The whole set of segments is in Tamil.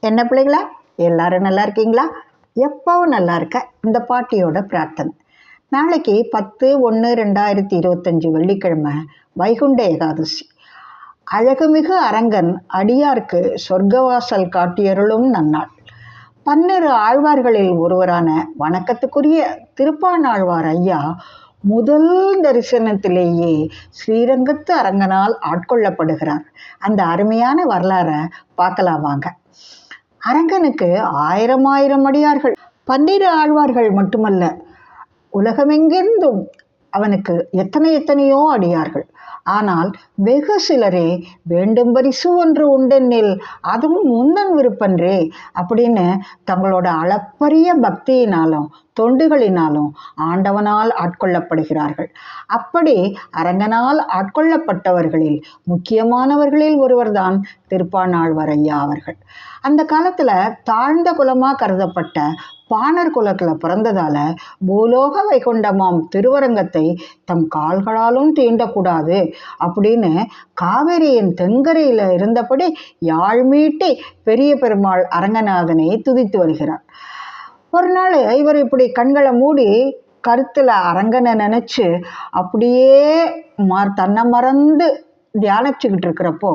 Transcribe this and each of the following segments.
என்ன பிள்ளைங்களா எல்லாரும் நல்லா இருக்கீங்களா? எப்பவும் நல்லா இருக்க. இந்த பாட்டியோட பிரார்த்தனை. நாளைக்கு பத்து ஒன்று ரெண்டாயிரத்தி இருபத்தஞ்சி வெள்ளிக்கிழமை வைகுண்ட ஏகாதசி. அழகுமிகு அரங்கன் அடியார்க்கு சொர்க்கவாசல் காட்டியருளும் நன்னாள். பன்னிரு ஆழ்வார்களில் ஒருவரான வணக்கத்துக்குரிய திருப்பானாழ்வார் ஐயா முதல் தரிசனத்திலேயே ஸ்ரீரங்கத்து அரங்கனால் ஆட்கொள்ளப்படுகிறார். அந்த அருமையான வரலாறை பார்க்கலாம் வாங்க. அரங்கனுக்கு ஆயிரம் ஆயிரம் அடியார்கள். பன்னிரு ஆழ்வார்கள் மட்டுமல்ல உலகமெங்கிருந்தும் அவனுக்கு எத்தனை எத்தனையோ அடியார்கள். ஆனால் வெகு சிலரே வேண்டும் பரிசு ஒன்று உண்டென்னில் அதுவும் முந்தன் விருப்பன்றே அப்படின்னு தங்களோட அளப்பரிய பக்தியினாலும் தொண்டுகளினாலும் ஆண்டவனால் ஆட்கொள்ளப்படுகிறார்கள். அப்படி அரங்கனால் ஆட்கொள்ளப்பட்டவர்களில் முக்கியமானவர்களில் ஒருவர்தான் திருப்பானாழ்வார் ஐயா அவர்கள். அந்த காலத்தில் தாழ்ந்த குலமாக கருதப்பட்ட பாணர் குலத்தில் பிறந்ததால பூலோக வைகுண்டமாம் திருவரங்கத்தை தம் கால்களாலும் தீண்டக்கூடாது அப்படின்னு காவேரியின் தென்கரையில் இருந்தபடி யாழ் மீட்டி பெரிய பெருமாள் அரங்கநாதனை துதித்து வருகிறார். ஒரு நாள் இவர் இப்படி கண்களை மூடி கருத்தில் அரங்கனை நினச்சி அப்படியே மார் தன்னை மறந்து தியானிச்சுக்கிட்டு இருக்கிறப்போ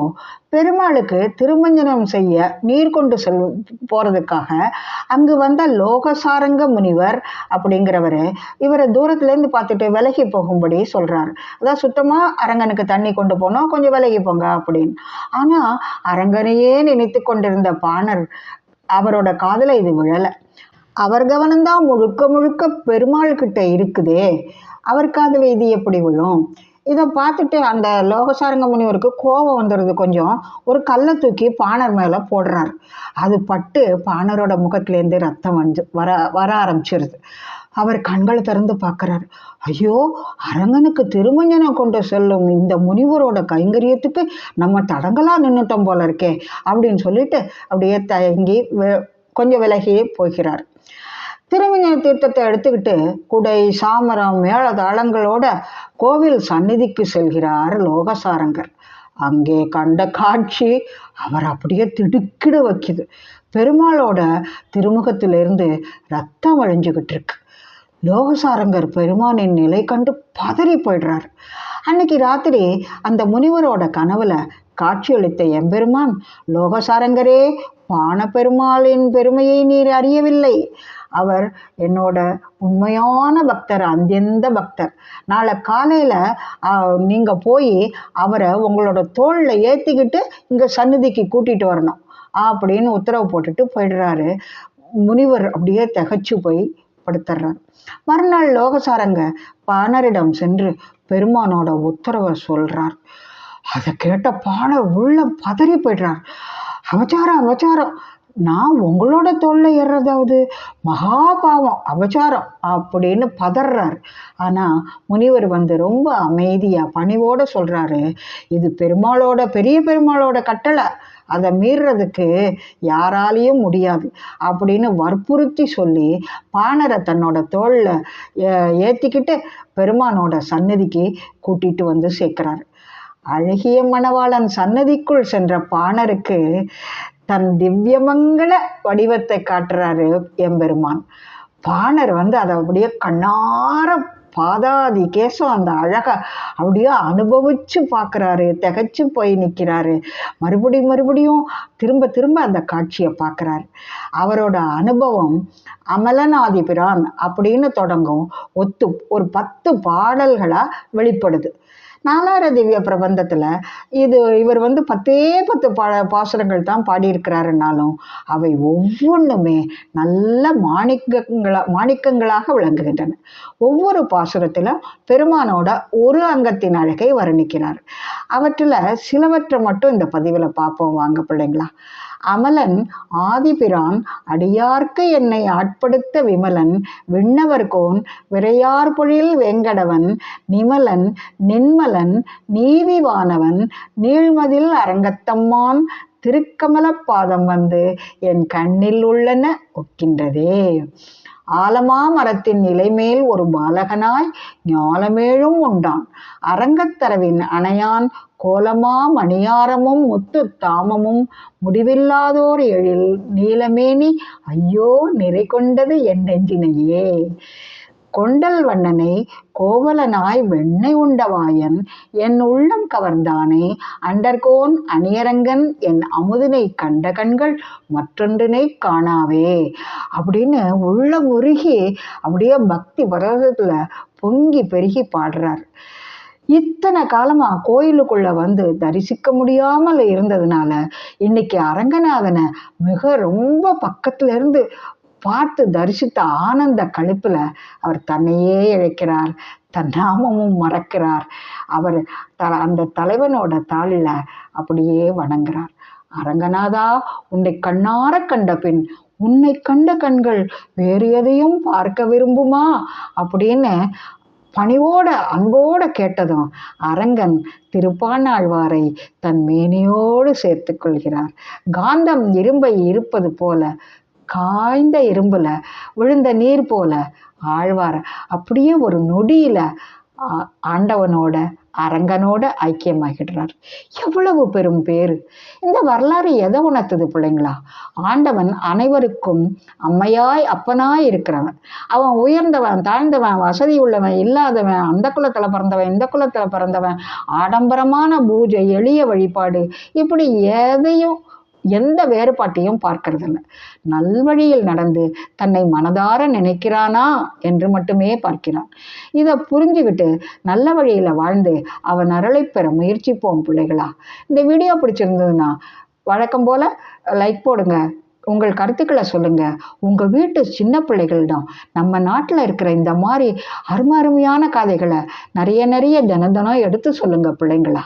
பெருமாளுக்கு திருமஞ்சனம் செய்ய நீர் கொண்டு செல் போகிறதுக்காக அங்கு வந்த லோகசாரங்க முனிவர் அப்படிங்கிறவர் இவரை தூரத்துலேருந்து பார்த்துட்டு விலகி போகும்படி சொல்கிறார் அதான் சுத்தமாக அரங்கனுக்கு தண்ணி கொண்டு போனோம் கொஞ்சம் விலகி போங்க அப்படின்னு. ஆனால் அரங்கனையே நினைத்து கொண்டிருந்த பாணர் அவரோட காதில் இது விழலை. அவர் கவனம்தான் முழுக்க முழுக்க பெருமாள் கிட்ட இருக்குதே அவர் காதில் இது எப்படி விழும்? இதை பார்த்துட்டு அந்த லோகசாரங்க முனிவருக்கு கோபம் வந்துடுது கொஞ்சம். ஒரு கல்லை தூக்கி பாணர் மேலே போடுறார். அது பட்டு பாணரோட முகத்துலேருந்து ரத்தம் வந்து வர வர ஆரம்பிச்சிருது. அவர் கண்களை திறந்து பார்க்குறாரு ஐயோ அரங்கனுக்கு திருமஞ்சனம் கொண்டு செல்லும் இந்த முனிவரோட கைங்கரியத்துக்கு நம்ம தடங்களாக நின்றுட்டோம் போல இருக்கே அப்படின்னு சொல்லிட்டு அப்படியே தயங்கி கொஞ்சம் விலகியே போகிறார். திருமண தீர்த்தத்தை எடுத்துக்கிட்டு குடை சாமரம் மேள தாளங்களோட கோவில் சந்நிதிக்கு செல்கிறார் லோகசாரங்கர். அங்கே கண்ட காட்சி அவர் அப்படியே திடுக்கிட வைக்குது. பெருமாளோட திருமுகத்திலிருந்து ரத்தம் வழிஞ்சுக்கிட்டு இருக்கு. லோகசாரங்கர் பெருமானின் நிலை கண்டு பதறி போயிடுறார். அன்னைக்கு ராத்திரி அந்த முனிவரோட கனவுல காட்சியளித்த எம்பெருமான் லோகசாரங்கரே பான பெருமாளின் பெருமையை நீர் அறியவில்லை. அவர் என்னோட உண்மையான பக்தர் அந்தெந்த பக்தர். நாளை காலையில் நீங்கள் போய் அவரை உங்களோட தோளில் ஏற்றிக்கிட்டு இங்கே சந்நிதிக்கு கூட்டிகிட்டு வரணும். அப்படின்னு உத்தரவு போட்டுட்டு போயிடுறாரு. முனிவர் அப்படியே திகச்சு போய் படுத்துறார். மறுநாள் லோகசாரங்க பாணரிடம் சென்று பெருமானோட உத்தரவை சொல்கிறார் அதை கேட்ட பாணர் உள்ள பதறி போயிடுறார் அவச்சாரம் அவச்சாரம் நான் உங்களோட தொல்லை ஏறுறதாவது? மகா பாவம் அபச்சாரம் அப்படின்னு பதறார். ஆனால் முனிவர் வந்து ரொம்ப அமைதியாக பணிவோடு சொல்கிறாரு இது பெருமாளோட பெரிய பெருமாளோட கட்டளை. அதை மீறுறதுக்கு யாராலையும் முடியாது அப்படின்னு வற்புறுத்தி சொல்லி பாணரை தன்னோட தோளில் ஏற்றிக்கிட்டு பெருமானோட சன்னதிக்கு கூட்டிகிட்டு வந்து சேர்க்குறாரு. அழகிய மணவாளன் சன்னதிக்குள் சென்ற பாணருக்கு தன் திவ்யமங்கள வடிவத்தை காட்டுறாரு எம்பெருமான். பாணர் வந்து அதை அப்படியே கண்ணார பாதாதி கேசம் அந்த அழகை அப்படியே அனுபவிச்சு பார்க்குறாரு திகச்சு போய் நிற்கிறாரு மறுபடியும் மறுபடியும் திரும்ப திரும்ப அந்த காட்சியை பார்க்குறாரு. அவரோட அனுபவம் அமலநாதிபிரான் அப்படின்னு தொடங்கும். ஒத்து ஒரு பத்து பாடல்களாக வெளிப்படுது. நாலார திவ்ய பிரபந்தத்தில் இது இவர் வந்து பத்தே பத்து பா பாசுரங்கள் தான் பாடியிருக்கிறாருன்னாலும் அவை ஒவ்வொன்றுமே நல்ல மாணிக்கங்களா மாணிக்கங்களாக விளங்குகின்றன. ஒவ்வொரு பாசுரத்திலும் பெருமானோட ஒரு அங்கத்தின் அழகை வர்ணிக்கிறார். அவற்றில் சிலவற்றை மட்டும் இந்த பதிவில் பார்ப்போம். வாங்க பிள்ளைங்களா. அமலன் ஆதிபிரான் அடியார்க்கு என்னை ஆட்படுத்த விமலன் விண்ணவர்கோன் விரையார் பொழில் நிமலன் நின்மலன் நீதிவானவன் நீழ்மதில் அரங்கத்தம்மான் திருக்கமல பாதம் வந்து என் கண்ணில் உள்ளன ஒக்கின்றதே. ஆலமா மரத்தின் நிலைமேல் ஒரு பாலகனாய் ஞாலமேழும் உண்டான். அரங்கத்தரவின் அணையான் கோலமா மணியாரமும் முத்து தாமமும் முடிவில்லாதோர் எழில் நீலமேனி ஐயோ நிறை கொண்டது என் நெஞ்சினையே. கொண்டல் வண்ணனை கோவலனாய் வெண்ணை உண்டவாயன் என் உள்ளம் கவர்ந்தானே அண்டர்கோன் அணியரங்கன் என் அமுதினை கண்ட கண்கள் மற்றொன்றினை காணாவே. அப்படின்னு உள்ள உருகி அப்படியே பக்தி வரதுல பொங்கி பெருகி பாடுறார். இத்தனை காலமா கோயிலுக்குள்ள வந்து தரிசிக்க முடியாமல் இருந்ததுனால இன்னைக்கு அரங்கநாதனை மிக ரொம்ப பக்கத்துல இருந்து பார்த்து தரிசித்த ஆனந்த கழிப்புல அவர் தன்னையே இழைக்கிறார். தன் நாமமும் மறக்கிறார். அவர் த அந்த தலைவனோட தாளில் அப்படியே வணங்குறார். அரங்கநாதா உன்னை கண்ணார கண்ட பின் உன்னை கண்ட கண்கள் வேறு எதையும் பார்க்க விரும்புமா? அப்படின்னு பணிவோட அன்போட கேட்டதும் அரங்கன் திருப்பானாழ்வாரை தன் மேனியோடு சேர்த்து கொள்கிறார். காந்தம் இரும்பை இருப்பது போல காய்ந்த இரும்புல விழுந்த நீர் போல ஆழ்வார். அப்படியே ஒரு நொடியில ஆண்டவனோட அரங்கனோட ஐக்கியமாகிடுறார். எவ்வளவு பெரும் பேர் இந்த வரலாறு எதை உணர்த்துது பிள்ளைங்களா? ஆண்டவன் அனைவருக்கும் அம்மையாய் அப்பனாய் இருக்கிறவன். அவன் உயர்ந்தவன் தாழ்ந்தவன் வசதி உள்ளவன் இல்லாதவன் அந்த குலத்தில் பிறந்தவன் இந்த குலத்தில் பிறந்தவன் ஆடம்பரமான பூஜை எளிய வழிபாடு இப்படி எதையும் எந்த வேறுபாட்டையும் பார்க்கறதில்ல. நல்வழியில் நடந்து தன்னை மனதார நினைக்கிறானா என்று மட்டுமே பார்க்கிறான். இதை புரிஞ்சுக்கிட்டு நல்ல வழியில் வாழ்ந்து அவன் அருளை பெற முயற்சிப்போம் பிள்ளைகளா. இந்த வீடியோ பிடிச்சிருந்ததுன்னா வழக்கம் போல் லைக் போடுங்க. உங்கள் கருத்துக்களை சொல்லுங்க. உங்க வீட்டு சின்ன பிள்ளைகளிடம் நம்ம நாட்டில் இருக்கிற இந்த மாதிரி அரும அருமையான கதைகளை நிறைய நிறைய தினம் எடுத்து சொல்லுங்க பிள்ளைங்களா.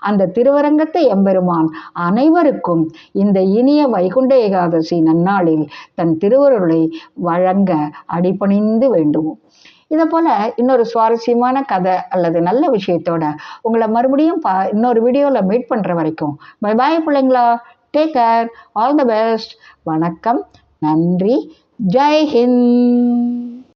அந்த திருவரங்கத்தை எம்பெருமான் அனைவருக்கும் இந்த இனிய வைகுண்ட ஏகாதசி நன்னாளில் தன் திருவருளை வழங்க அடிபணிந்து வேண்டுவோம். இதை போல் இன்னொரு சுவாரஸ்யமான கதை அல்லது நல்ல விஷயத்தோட உங்களை மறுபடியும் பா இன்னொரு வீடியோவில் மீட் பண்ணுற வரைக்கும். பை பாய் பிள்ளைங்களா. Take care all the best வணக்கம். நன்றி. ஜெய் ஹிந்த்.